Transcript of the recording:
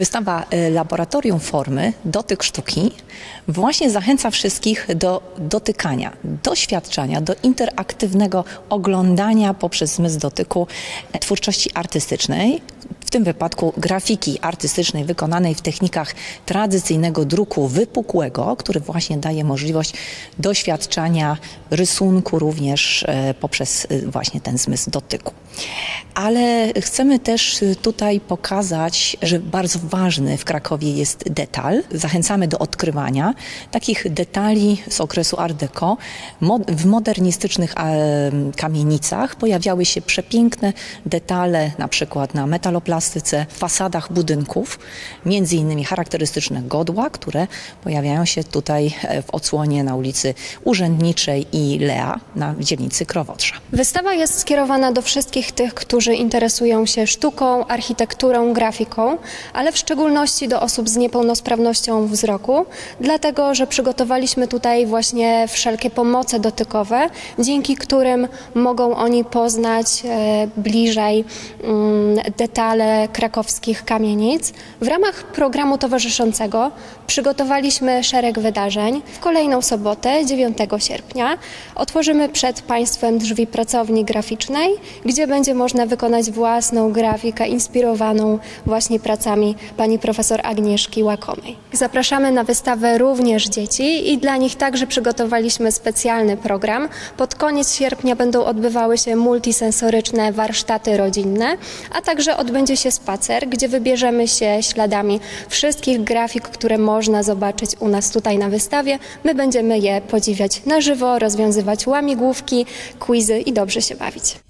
Wystawa y, Laboratorium Formy, Dotyk Sztuki właśnie zachęca wszystkich do dotykania, doświadczania, do interaktywnego oglądania poprzez zmysł dotyku e, twórczości artystycznej, w tym wypadku grafiki artystycznej wykonanej w technikach tradycyjnego druku wypukłego, który właśnie daje możliwość doświadczania rysunku również e, poprzez e, właśnie ten zmysł dotyku. Ale chcemy też y, tutaj pokazać, że bardzo ważny w Krakowie jest detal. Zachęcamy do odkrywania takich detali z okresu Art Deco. W modernistycznych kamienicach pojawiały się przepiękne detale, na przykład na metaloplastyce, w fasadach budynków, między innymi charakterystyczne godła, które pojawiają się tutaj e, w odsłonie na ulicy Urzędniczej i Lea na dzielnicy Krowotrza. Wystawa jest skierowana do wszystkich tych, którzy interesują się sztuką, architekturą, grafiką, ale w szczególności do osób z niepełnosprawnością wzroku, dlatego że przygotowaliśmy tutaj właśnie wszelkie pomoce dotykowe, dzięki którym mogą oni poznać e, bliżej mm, detale krakowskich kamienic. W ramach programu towarzyszącego przygotowaliśmy szereg wydarzeń. W kolejną sobotę, 9 sierpnia, otworzymy przed Państwem drzwi pracowni graficznej, gdzie będzie można wykonać własną grafikę inspirowaną właśnie pracami pani profesor Agnieszki Łakomej. Zapraszamy na wystawę również dzieci i dla nich także przygotowaliśmy specjalny program. Pod koniec sierpnia będą odbywały się multisensoryczne warsztaty rodzinne, a także odbędzie się spacer, gdzie wybierzemy się śladami wszystkich grafik, które można zobaczyć u nas tutaj na wystawie. My będziemy je podziwiać na żywo, rozwiązywać łamigłówki, quizy i dobrze się bawić.